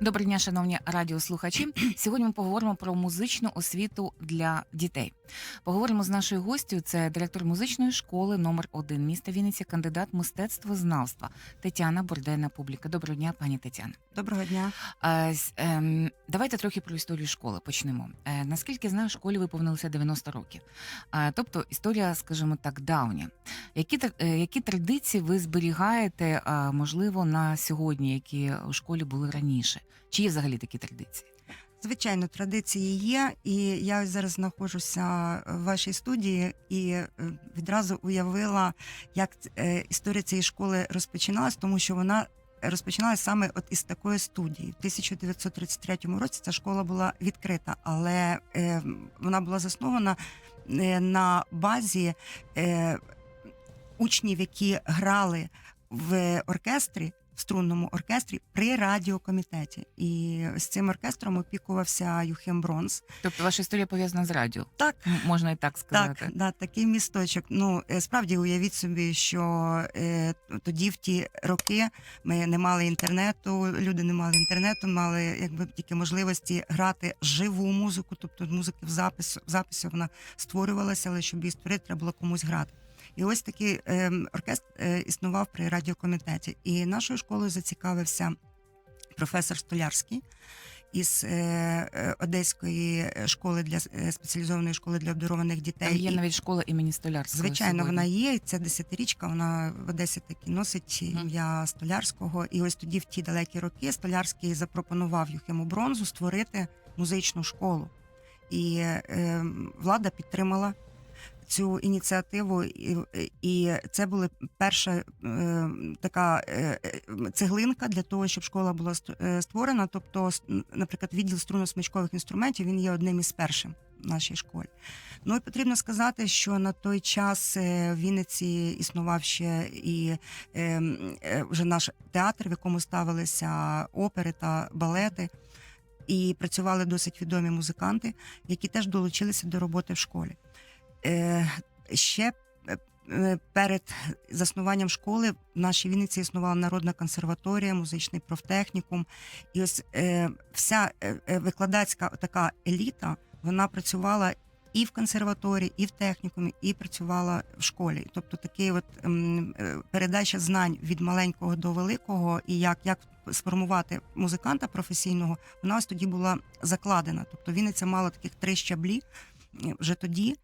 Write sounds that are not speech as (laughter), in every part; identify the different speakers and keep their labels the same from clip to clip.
Speaker 1: Доброго дня, шановні радіослухачі. Сьогодні ми поговоримо про музичну освіту для дітей. Поговоримо з нашою гостю. Це директор музичної школи номер 1 міста Вінниці, кандидат мистецтвознавства Тетяна Бурдейна Публіка. Доброго дня, пані Тетяна.
Speaker 2: Доброго дня.
Speaker 1: Ем, Давайте трохи про історію школи почнемо. Е, Наскільки знаю, школі виповнилося 90 років. Тобто історія, скажімо так, давня. Які, е, які традиції ви зберігаєте, можливо, на сьогодні, які у школі були раніше? Чи є взагалі такі традиції?
Speaker 2: Звичайно, традиції є, і я зараз знаходжуся в вашій студії і е, відразу уявила, як е, історія цієї школи розпочиналась, тому що вона розпочиналася саме от із такої студії. В 1933 році ця школа була відкрита, але е, вона була заснована на базі учнів, які грали в оркестрі. Струнному оркестрі при радіокомітеті, і з цим оркестром опікувався Юхим Бронс.
Speaker 1: Тобто ваша історія пов'язана з радіо?
Speaker 2: Так,
Speaker 1: Можна і так сказати.
Speaker 2: так, да, такий місточок. Ну е, справді уявіть собі, що е, тоді в ті роки ми не мали інтернету, люди не мали інтернету, мали якби тільки можливості грати живу музику, тобто музики в запис в записі вона створювалася, але щоб її створити, треба було комусь грати. І ось такий е, оркестр е, існував при радіокомітеті. І нашою школою зацікавився професор Столярський із е, е, Одеської школи для спеціалізованої школи для обдарованих дітей.
Speaker 1: Там є навіть школа імені Столярського.
Speaker 2: Звичайно,
Speaker 1: сьогодні.
Speaker 2: вона є. Це десятирічка. Вона в Одесі таки носить ім'я Столярського. І ось тоді, в ті далекі роки, Столярський запропонував Юхиму Бронзу створити музичну школу. І е, влада підтримала цю ініціативу, і, і це була перша е, така е, е, цеглинка для того, щоб школа була е, створена. Тобто, наприклад, відділ струнно-смичкових інструментів він є одним із першим в нашій школі. Ну і потрібно сказати, що на той час е, в Вінниці існував ще і е, вже наш театр, в якому ставилися опери та балети. І працювали досить відомі музиканти, які теж долучилися до роботи в школі. Е, ще е, е, перед заснуванням школи в нашій Вінниці існувала народна консерваторія, музичний профтехнікум. І ось вся викладацька така еліта вона працювала і в консерваторії, і в технікумі, і працювала в школі. Тобто такий от ем, передача знань від маленького до великого, і як, як сформувати музиканта професійного, вона ось тоді була закладена. Тобто Вінниця мала таких три щаблі вже тоді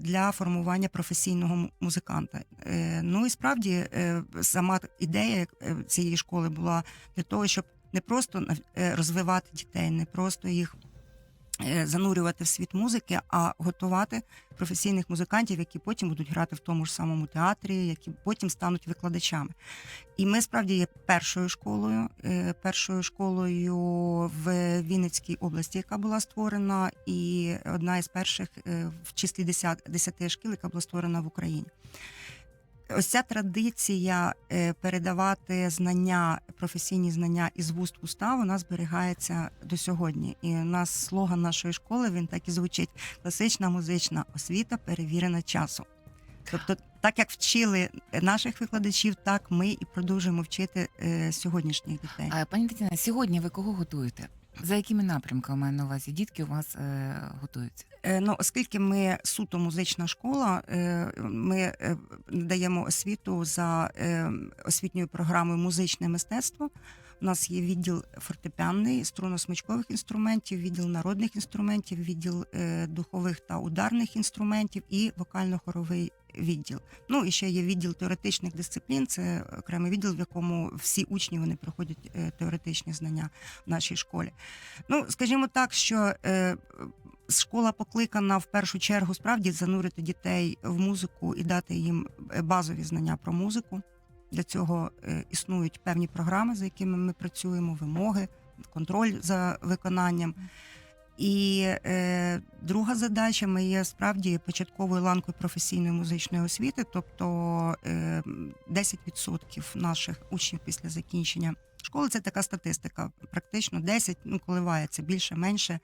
Speaker 2: для формування професійного музиканта. Е, Ну і справді е, сама ідея е, цієї школи була для того, щоб не просто е, розвивати дітей, не просто їх е, занурювати в світ музики, а готувати професійних музикантів, які потім будуть грати в тому ж самому театрі, які потім стануть викладачами. І ми справді є першою школою, е, першою школою в Вінницькій області, яка була створена, і одна із перших е, в числі 10, 10 шкіл, яка була створена в Україні. Ось ця традиція е, передавати знання, професійні знання із вуст уста, вона зберігається до сьогодні. І у нас слоган нашої школи він так і звучить: класична музична освіта перевірена часом. Тобто, так як вчили наших викладачів, так ми і продовжуємо вчити е, сьогоднішніх дітей.
Speaker 1: А, пані Тетяна, сьогодні ви кого готуєте? За якими напрямками маю на увазі? Дітки у вас е, готуються?
Speaker 2: Е, Ну, оскільки ми суто музична школа, е, ми е, освіту за е, освітньою програмою музичне мистецтво. У нас є відділ фортепіанний, струнно-смичкових інструментів, відділ народних інструментів, відділ е, духових та ударних інструментів і вокально-хоровий відділ. Ну і ще є відділ теоретичних дисциплін. Це окремий відділ, в якому всі учні вони проходять е, теоретичні знання в нашій школі. Ну, скажімо так, що е, школа покликана в першу чергу справді занурити дітей в музику і дати їм е, базові знання про музику. Для цього існують певні програми, за якими ми працюємо, вимоги, контроль за виконанням. І е, друга задача ми справді початковою ланкою професійної музичної освіти, тобто е, 10% наших учнів після закінчення школи це така статистика. Практично 10, ну коливається більше, менше. е,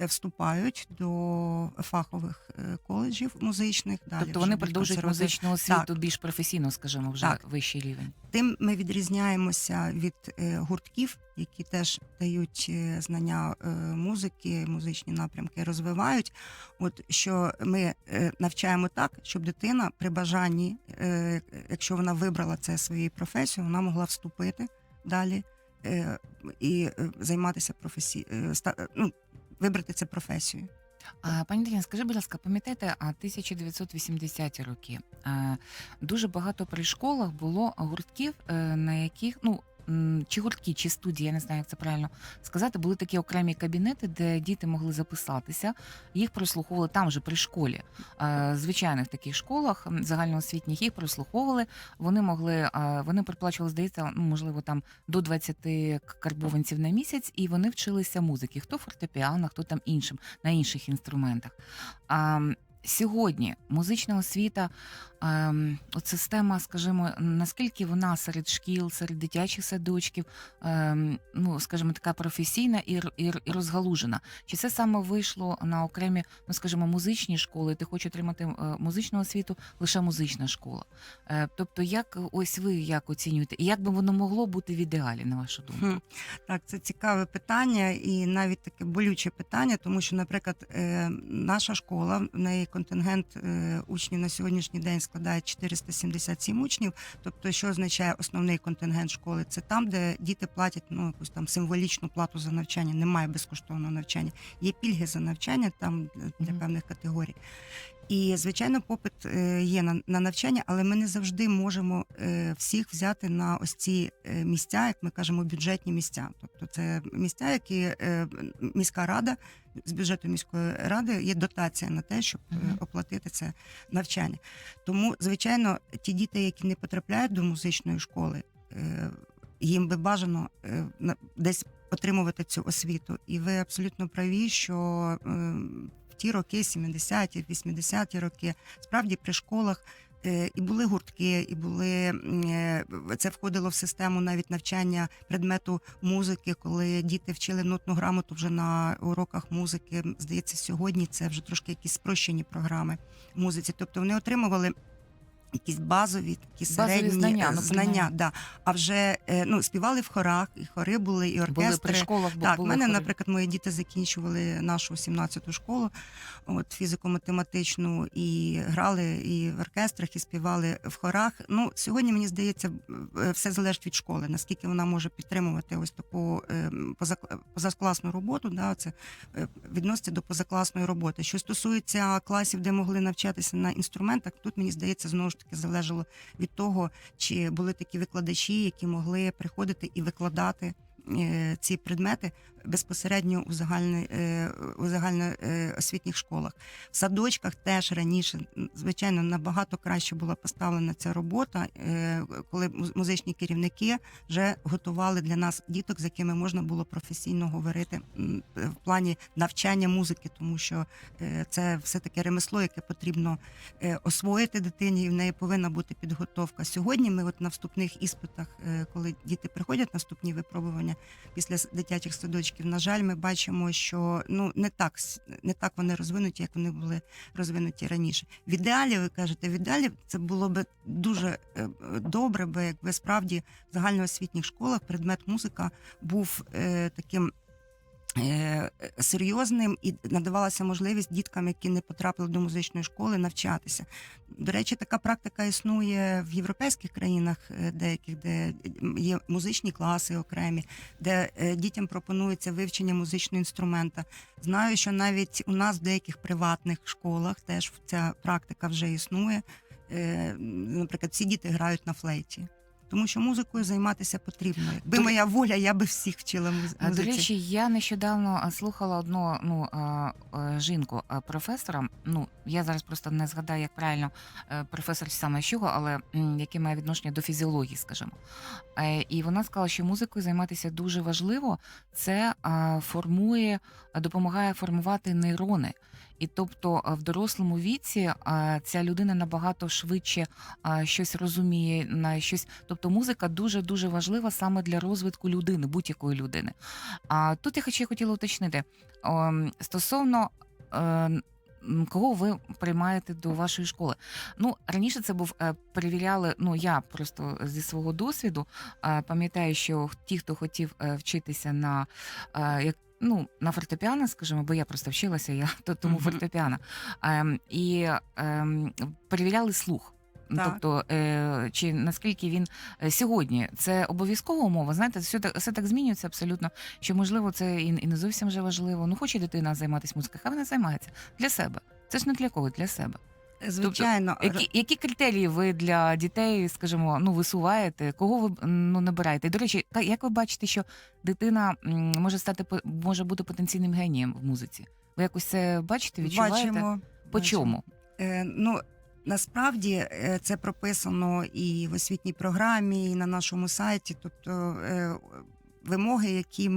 Speaker 2: вступають до фахових е, коледжів музичних. Далі
Speaker 1: Тобто вони продовжують музичну освіту більш професійно, скажімо, вже
Speaker 2: Так.
Speaker 1: вищий рівень.
Speaker 2: Тим ми відрізняємося від е, гуртків, які теж дають е, знання е, музики, музичні напрямки розвивають. От що ми е, навчаємо так, щоб дитина при бажанні, е, якщо вона вибрала це своєю професією, вона могла вступити далі е, і е, займатися професією, ну, вибрати цю професію.
Speaker 1: А, пані Дар'я, скажи, будь ласка, пам'ятаєте, а 1980-ті роки дуже багато при школах було гуртків, е, на яких ну. Чи гуртки, чи студії, я не знаю, як це правильно сказати, були такі окремі кабінети, де діти могли записатися, їх прослуховували там же при школі. Е, Звичайних таких школах загальноосвітніх їх прослуховували. Вони могли, е, вони приплачували, здається, ну можливо, там до 20 карбованців на місяць, і вони вчилися музики. Хто фортепіано, хто там іншим на інших інструментах. Сьогодні музична освіта, от система, скажімо, наскільки вона серед шкіл, серед дитячих садочків, ем, ну скажімо, така професійна і, і, розгалужена. Чи це саме вийшло на окремі, ну скажімо, музичні школи? Ти хочеш отримати е, музичну освіту, лише музична школа. Е, тобто, як ось ви як оцінюєте, і як би воно могло бути в ідеалі, на вашу думку?
Speaker 2: Так, це цікаве питання і навіть таке болюче питання, тому що, наприклад, е, наша школа, в неї контингент учнів на сьогоднішній день складає 477 учнів. Тобто, що означає основний контингент школи? Це там, де діти платять ну якусь там символічну плату за навчання. Немає безкоштовного навчання. Є пільги за навчання там для певних категорій. І звичайно, попит е, є на, на навчання, але ми не завжди можемо е, всіх взяти на ось ці е, місця, як ми кажемо, бюджетні місця. Тобто це місця, які міська рада з бюджету міської ради є дотація на те, щоб оплатити це навчання. Тому, звичайно, ті діти, які не потрапляють до музичної школи, їм би бажано десь отримувати цю освіту. І ви абсолютно праві, що е, в ті роки, 70-ті, 80-ті роки, справді при школах. е, І були гуртки, і були е, це входило в систему навіть навчання предмету музики, коли діти вчили нотну грамоту вже на уроках музики. Здається, сьогодні це вже трошки якісь спрощені програми музиці. Тобто вони отримували якісь базові, такі
Speaker 1: Базові
Speaker 2: середні
Speaker 1: знання,
Speaker 2: е,
Speaker 1: ну,
Speaker 2: знання да. А вже е, ну співали в хорах, і хори були, і оркестри.
Speaker 1: Були при школах,
Speaker 2: Так,
Speaker 1: були
Speaker 2: мене,
Speaker 1: хори.
Speaker 2: наприклад, мої діти закінчували нашу 17-ту школу, от фізико-математичну, і грали і в оркестрах, і співали в хорах. Ну, сьогодні мені здається, е, все залежить від школи, наскільки вона може підтримувати ось таку е, позакласну роботу. Да, це е, відноситься до позакласної роботи. Що стосується класів, де могли навчатися на інструментах, тут мені здається, знову ж таки залежало від того, чи були такі викладачі, які могли приходити і викладати е, ці предмети безпосередньо у загальне, е, у загальноосвітніх школах. В садочках теж раніше, звичайно, набагато краще була поставлена ця робота, е, коли муз- музичні керівники вже готували для нас діток, з якими можна було професійно говорити в плані навчання музики, тому що е, це все таке ремесло, яке потрібно е, освоїти дитині, і в неї повинна бути підготовка. Сьогодні ми, от на вступних іспитах, е, коли діти приходять на вступні випробування після дитячих садочків, на жаль, ми бачимо, що ну не так не так вони розвинуті, як вони були розвинуті раніше. В ідеалі, ви кажете, в ідеалі це було би дуже е, добре, би якби справді в загальноосвітніх школах предмет музика був е, таким. Е, Серйозним і надавалася можливість діткам, які не потрапили до музичної школи, навчатися. До речі, така практика існує в європейських країнах, е, деяких, де є музичні класи окремі, де е, дітям пропонується вивчення музичного інструмента. Знаю, що навіть у нас в деяких приватних школах теж ця практика вже існує. Наприклад, всі діти грають на флейті. Тому що музикою займатися потрібно. Якби
Speaker 1: До-
Speaker 2: моя воля, я би всіх вчила муз-
Speaker 1: До речі, я нещодавно слухала одну ну, жінку професора. Ну, я зараз просто не згадаю, як правильно е, професор саме чого, але яке має відношення до фізіології, скажімо. Е, І вона сказала, що музикою займатися дуже важливо. Це формує, допомагає формувати нейрони. І тобто е, в дорослому віці е, ця людина набагато швидше е, щось розуміє, на щось. Тобто музика дуже дуже важлива саме для розвитку людини, будь-якої людини. А тут я ще хотіла уточнити стосовно. Кого ви приймаєте до вашої школи? Ну раніше це був перевіряли. Ну я просто зі свого досвіду пам'ятаю, що ті, хто хотів вчитися на як ну на фортепіано, скажімо, бо я просто вчилася, я (laughs) то тому
Speaker 2: Мгм.
Speaker 1: фортепіано. Ем, і ем, перевіряли слух. Ну,
Speaker 2: Так.
Speaker 1: Тобто, е, чи наскільки він е, сьогодні це обов'язкова умова? Знаєте, все так, все так змінюється абсолютно. Що можливо, це і, і не зовсім вже важливо. Ну, хоче дитина займатися музикою, хай вона займається для себе. Це ж не для кого, для себе.
Speaker 2: Звичайно,
Speaker 1: Які, які критерії ви для дітей, скажімо, ну висуваєте? Кого ви ну набираєте? До речі, як ви бачите, що дитина може стати може бути потенційним генієм в музиці? Ви якось це бачите, відчуваєте?
Speaker 2: бачимо.
Speaker 1: По чому?
Speaker 2: Е, ну, насправді е, це прописано і в освітній програмі, і на нашому сайті. Тобто е, вимоги, які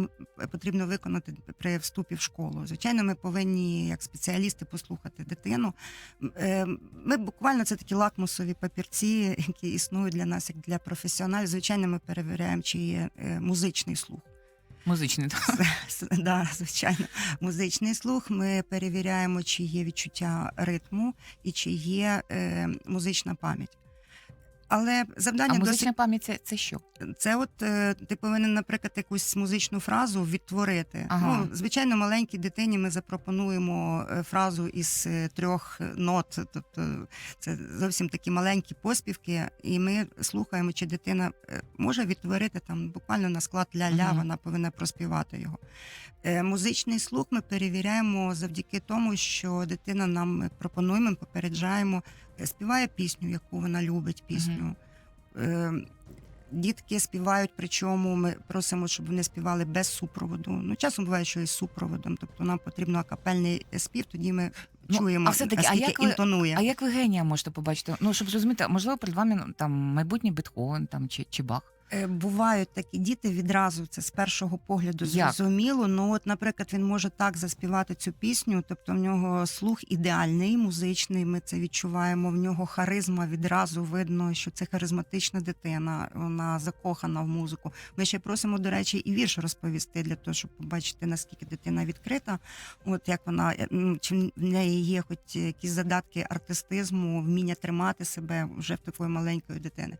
Speaker 2: потрібно виконати при вступі в школу. Звичайно, ми повинні, як спеціалісти, послухати дитину. Е, Ми буквально це такі лакмусові папірці, які існують для нас, як для професіоналів. Звичайно, ми перевіряємо, чи є е, музичний слух.
Speaker 1: Музичний так?
Speaker 2: Да, звичайно, музичний слух. Ми перевіряємо, чи є відчуття ритму і чи є е, музична пам'ять. Але завдання
Speaker 1: А
Speaker 2: досить
Speaker 1: музична пам'ять це, це що?
Speaker 2: це от е, ти повинен, наприклад, якусь музичну фразу відтворити.
Speaker 1: Ага.
Speaker 2: Ну, звичайно, маленькій дитині ми запропонуємо е, фразу із е, трьох нот, тобто це зовсім такі маленькі поспівки, і ми слухаємо, чи дитина е, може відтворити там буквально на склад ля-ля,
Speaker 1: Мгм.
Speaker 2: вона повинна проспівати його. Е, Музичний слух ми перевіряємо завдяки тому, що дитина нам пропонуємо, ми попереджаємо, співає пісню, яку вона любить, пісню. Е, Дітки співають, причому ми просимо, щоб вони співали без супроводу. Ну, часом буває, що із супроводом. Тобто нам потрібно акапельний спів, тоді ми
Speaker 1: Ну,
Speaker 2: чуємо,
Speaker 1: а все-таки, а як ви-
Speaker 2: інтонує.
Speaker 1: А як ви генія можете побачити? Ну щоб зрозуміти, можливо, перед вами ну, там майбутній Бетховен там чи, чи Бах.
Speaker 2: Е, Бувають такі діти відразу, це з першого погляду зрозуміло. Ну, от, наприклад, він може так заспівати цю пісню, тобто в нього слух ідеальний, музичний. Ми це відчуваємо. В нього харизма відразу видно, що це харизматична дитина, вона закохана в музику. Ми ще просимо, до речі, і вірш розповісти для того, щоб побачити, наскільки дитина відкрита. От як вона е, чи в неї є хоч якісь задатки артистизму, вміння тримати себе вже в такої маленької дитини.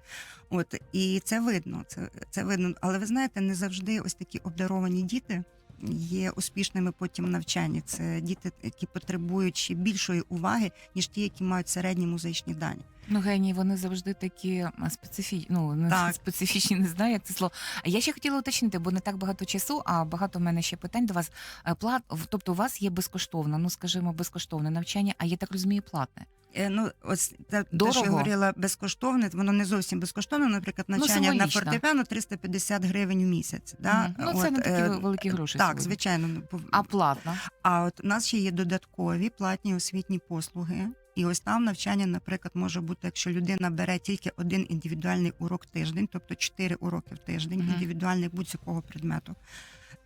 Speaker 2: От і це видно, це, це видно. Але ви знаєте, не завжди ось такі обдаровані діти є успішними потім в навчанні. Це діти, які потребують ще більшої уваги, ніж ті, які мають середні музичні дані.
Speaker 1: Ну, генії, вони завжди такі специфічні. Ну, не
Speaker 2: Так.
Speaker 1: специфічні, не знаю, як це слово. А я ще хотіла уточнити, бо не так багато часу, а багато в мене ще питань до вас. Е, Плат, в- тобто у вас є безкоштовне, ну скажімо, безкоштовне навчання, а є так розумію, платне.
Speaker 2: Е, Ну, ось те, те,
Speaker 1: Дорого?
Speaker 2: що я говорила, безкоштовне, воно не зовсім безкоштовне. Наприклад, навчання на
Speaker 1: символічно.
Speaker 2: фортепіано 350 гривень в місяць. Да?
Speaker 1: Мгм. Ну, це не такі
Speaker 2: е,
Speaker 1: великі гроші.
Speaker 2: Так,
Speaker 1: сьогодні.
Speaker 2: звичайно. ну, пов-
Speaker 1: А платна?
Speaker 2: А от у нас ще є додаткові платні освітні послуги. І ось там навчання, наприклад, може бути, якщо людина бере тільки один індивідуальний урок тиждень, тобто чотири уроки в тиждень,
Speaker 1: Мгм.
Speaker 2: індивідуальний будь-якого предмету,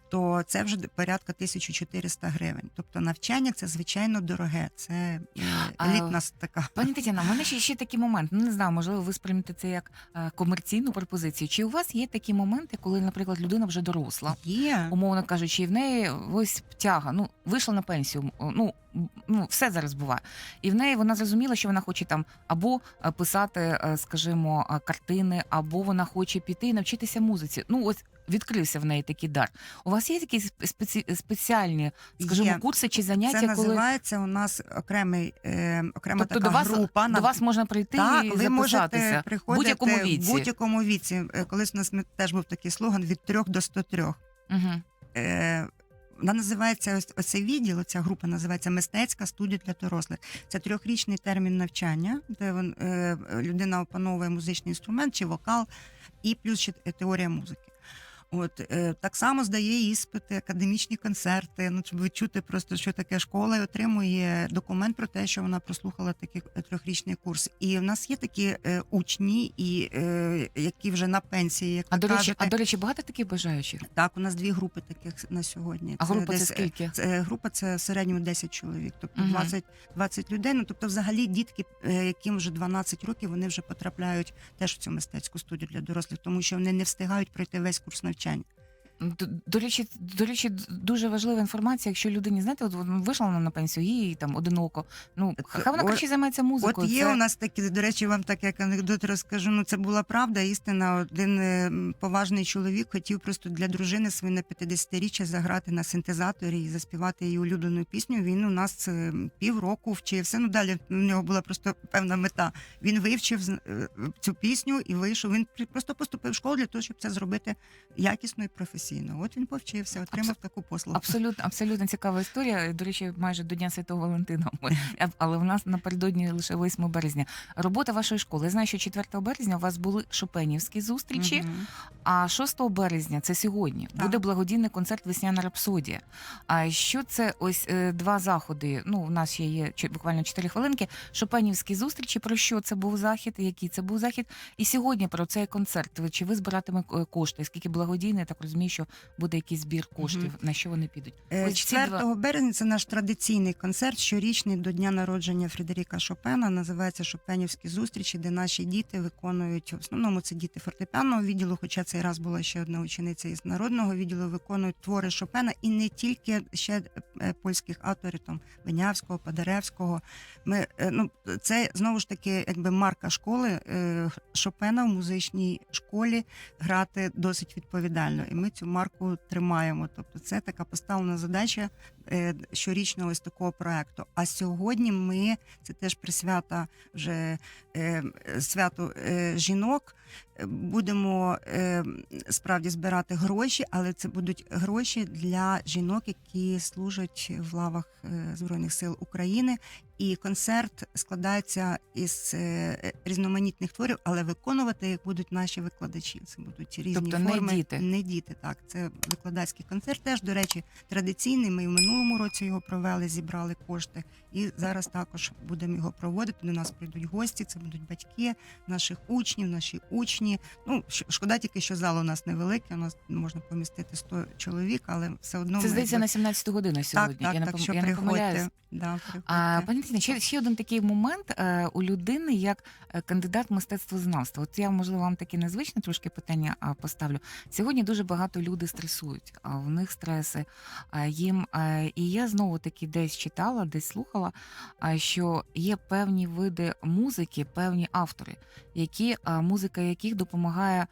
Speaker 2: то це вже порядка 1400 гривень. Тобто навчання це звичайно дороге. Це е, елітна така.
Speaker 1: Пані Тетяна, у мене ще, ще такий момент. Ну не знаю, можливо, ви сприймете це як е, комерційну пропозицію. Чи у вас є такі моменти, коли, наприклад, людина вже доросла?
Speaker 2: Є.
Speaker 1: умовно кажучи, і в неї ось тяга, ну вийшла на пенсію. Ну ну все зараз буває. І в неї вона зрозуміла, що вона хоче там або е, писати, скажімо, картини, або вона хоче піти і навчитися музиці. Ну ось. Відкрився в неї такий дар. У вас є якісь спеці... спеціальні, скажімо,
Speaker 2: Є.
Speaker 1: курси чи заняття,
Speaker 2: Це
Speaker 1: коли
Speaker 2: називається у нас окремий е, окрема
Speaker 1: тобто
Speaker 2: така
Speaker 1: до вас
Speaker 2: група.
Speaker 1: до вас можна прийти
Speaker 2: Так,
Speaker 1: і
Speaker 2: ви можете
Speaker 1: записатися в
Speaker 2: приходити
Speaker 1: будь-якому віці.
Speaker 2: будь-якому віці. Е, Колись у нас теж був такий слоган від 3 до 103.
Speaker 1: Угу.
Speaker 2: Е, Вона називається ось оцей відділ. Ця група називається мистецька студія для дорослих. Це трьохрічний термін навчання, де вон, е, людина опановує музичний інструмент чи вокал, і плюс ще теорія музики. От е, так само здає іспити, академічні концерти. Ну щоб відчути просто, що таке школа і отримує документ про те, що вона прослухала такий е, трьохрічний курс. І в нас є такі е, учні, і е, які вже на пенсії, як
Speaker 1: А до речі, а до речі, багато таких бажаючих.
Speaker 2: Так, у нас дві групи таких на сьогодні.
Speaker 1: А група це
Speaker 2: десь, е,
Speaker 1: скільки?
Speaker 2: Це, е, група це в середньому 10 чоловік, тобто
Speaker 1: Мгм.
Speaker 2: 20, 20 людей. Ну тобто, взагалі, дітки, е, яким вже 12 років, вони вже потрапляють теж в цю мистецьку студію для дорослих, тому що вони не встигають пройти весь курс навчання.
Speaker 1: До, до речі, до речі, дуже важлива інформація. Якщо людині знаєте, от вона вийшла вона на пенсію, їй там одиноко. Ну хай вона краще займається музикою.
Speaker 2: От є
Speaker 1: Це-
Speaker 2: у нас такі, до речі, вам так як анекдот розкажу. Ну це була правда, істина. Один е, поважний чоловік хотів просто для дружини своєї на 50-річчя заграти на синтезаторі і заспівати її улюблену пісню. Він у нас е, півроку вчився. Ну далі в нього була просто певна мета. Він вивчив е, цю пісню і вийшов. Він просто поступив в школу для того, щоб це зробити якісно і професійно. От він повчився, отримав таку послугу.
Speaker 1: Абсолютно, абсолютно цікава історія. До речі, майже до Дня Святого Валентина. Але в нас напередодні лише 8 березня. Робота вашої школи. Я знаю, що 4 березня у вас були шопенівські зустрічі, а 6 березня це сьогодні.
Speaker 2: Так.
Speaker 1: Буде благодійний концерт Весняна рапсодія. А що це ось е, два заходи? Ну, у нас ще є буквально 4 хвилинки. Шопенівські зустрічі. Про що це був захід? Який це був захід? І сьогодні про цей концерт. Чи ви збиратиме е, кошти? Скільки благодійний? Так розумію, що буде якийсь збір коштів.
Speaker 2: Мгм.
Speaker 1: На що вони підуть?
Speaker 2: Е,
Speaker 1: Ось
Speaker 2: 4
Speaker 1: два-
Speaker 2: березня це наш традиційний концерт, щорічний до дня народження Фредеріка Шопена. Називається Шопенівські зустрічі, де наші діти виконують в основному це діти фортепіанного відділу. Хоча цей раз була ще одна учениця із народного відділу, виконують твори Шопена і не тільки ще е, польських авторів, там Винявського, Падаревського. Ми е, ну це знову ж таки, якби марка школи е, Шопена в музичній школі грати досить відповідально, і ми цю марку тримаємо. Тобто, це така поставлена задача е, щорічного ось такого проекту. А сьогодні ми це теж присвята вже е, святу е, жінок. Будемо справді збирати гроші, але це будуть гроші для жінок, які служать в лавах Збройних сил України. І концерт складається із е, різноманітних творів, але виконувати їх будуть наші викладачі. Це будуть різні
Speaker 1: Тобто не
Speaker 2: форми.
Speaker 1: діти.
Speaker 2: Не діти, так. Це викладацький концерт. Теж, до речі, традиційний. Ми в минулому році його провели, зібрали кошти. І зараз також будемо його проводити. До нас прийдуть гості. Це будуть батьки наших учнів, наші учні. Ну шкода тільки, що зал у нас невеликий. У нас можна помістити 100 чоловік, але все одно
Speaker 1: Це здається
Speaker 2: якби-
Speaker 1: на 17 годину сьогодні.
Speaker 2: Так, так,
Speaker 1: я
Speaker 2: так,
Speaker 1: пом-
Speaker 2: що
Speaker 1: я
Speaker 2: приходьте. Да, приходьте.
Speaker 1: А пані Тіна, ще, ще один такий момент е, у людини, як е, кандидат мистецтвознавства. От я можливо вам таке незвичне трошки питання поставлю. Сьогодні дуже багато люди стресують, а в них стреси. А їм е, і я знову таки десь читала, десь слухала, а, що є певні види музики, певні автори, які музика яких допомагає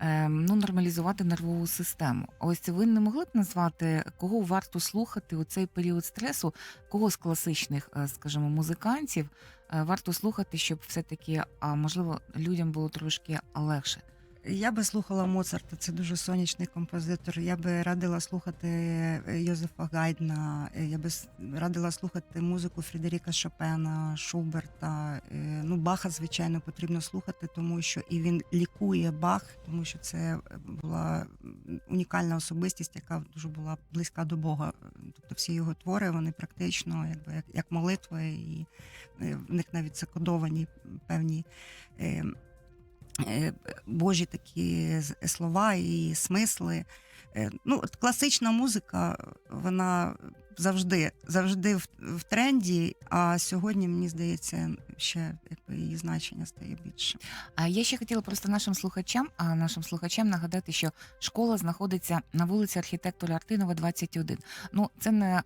Speaker 1: е, ну, нормалізувати нервову систему. Ось ви не могли б назвати, кого варто слухати у цей період стресу, кого з класичних, е, скажімо, музикантів е, варто слухати, щоб все-таки, можливо, людям було трошки легше.
Speaker 2: Я би слухала Моцарта, це дуже сонячний композитор. Я би радила слухати е, Йозефа Гайдна, е, я би радила слухати музику Фредеріка Шопена, Шуберта. Е, Ну, Баха, звичайно, потрібно слухати, тому що і він лікує Бах, тому що це була унікальна особистість, яка дуже була близька до Бога. Тобто всі його твори вони практично якби як, як молитви, і в них навіть закодовані певні. Е, Божі такі слова і смисли. Е, Ну, от класична музика, вона завжди, завжди в, в тренді, а сьогодні, мені здається, ще якби, її значення стає більше.
Speaker 1: А я ще хотіла просто нашим слухачам, а нашим слухачам нагадати, що школа знаходиться на вулиці архітектора Артинова, 21. Ну це не,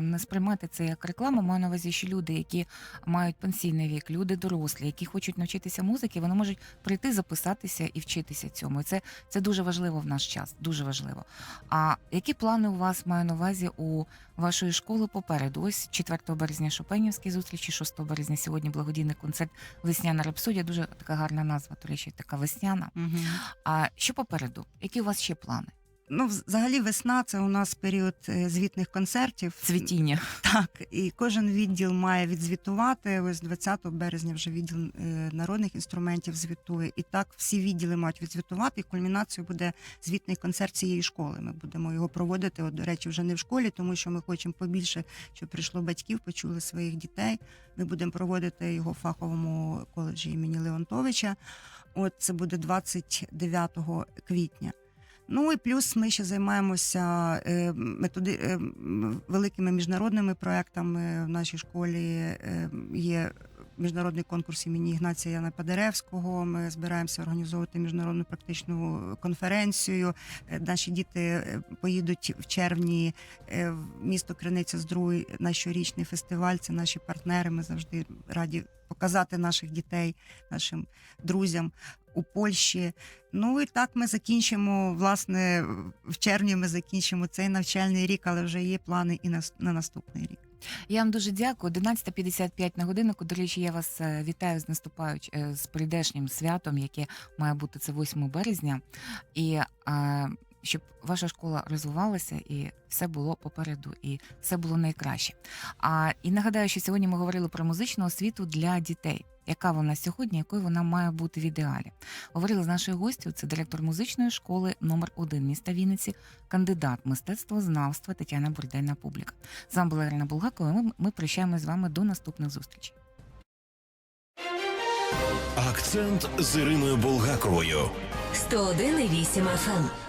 Speaker 1: не сприймати це як рекламу. Маю на увазі, що люди, які мають пенсійний вік, люди дорослі, які хочуть навчитися музики, вони можуть прийти, записатися і вчитися цьому. І це, це дуже важливо в наш час. Дуже важливо. А які плани у вас маю на увазі у вашої школи попереду? Ось 4 березня Шопенівські зустрічі, 6 березня сьогодні благодійний концерт Весняна рапсодія. Дуже така гарна назва, до речі, така весняна. А що попереду? Які у вас ще плани?
Speaker 2: Ну, взагалі, весна це у нас період е, звітних концертів.
Speaker 1: Цвітіння.
Speaker 2: Так, і кожен відділ має відзвітувати. Ось 20 березня вже відділ е, народних інструментів звітує. І так всі відділи мають відзвітувати. І кульмінацією буде звітний концерт цієї школи. Ми будемо його проводити. От, до речі, вже не в школі, тому що ми хочемо побільше, щоб прийшло батьків, почули своїх дітей. Ми будемо проводити його в фаховому коледжі імені Леонтовича. От це буде 29 квітня. Ну і плюс ми ще займаємося е, методи, е, великими міжнародними проектами. В нашій школі е, є міжнародний конкурс імені Ігнація Яна Падеревського. Ми збираємося організовувати міжнародну практичну конференцію. Наші діти поїдуть в червні в місто Криниця Здруй на щорічний фестиваль. Це наші партнери. Ми завжди раді показати наших дітей, нашим друзям у Польщі. Ну і так ми закінчимо. Власне, в червні ми закінчимо цей навчальний рік, але вже є плани і на, на наступний рік.
Speaker 1: Я вам дуже дякую. 11.55 на годиннику. До речі, я вас е, вітаю з наступаючим е, з прийдешнім святом, яке має бути це 8 березня. І е, щоб ваша школа розвивалася і все було попереду, і все було найкраще. А і нагадаю, що сьогодні ми говорили про музичну освіту для дітей. Яка вона сьогодні, якою вона має бути в ідеалі? Говорили з нашою гостю. Це директор музичної школи номер 1 міста Вінниці, кандидат мистецтвознавства Тетяна Бурдейна Публіка. З вами була Ірина Булгакова. Ми, ми прощаємося з вами до наступних зустрічей.
Speaker 3: Акцент з Іриною Булгаковою.
Speaker 4: 101,8 FM.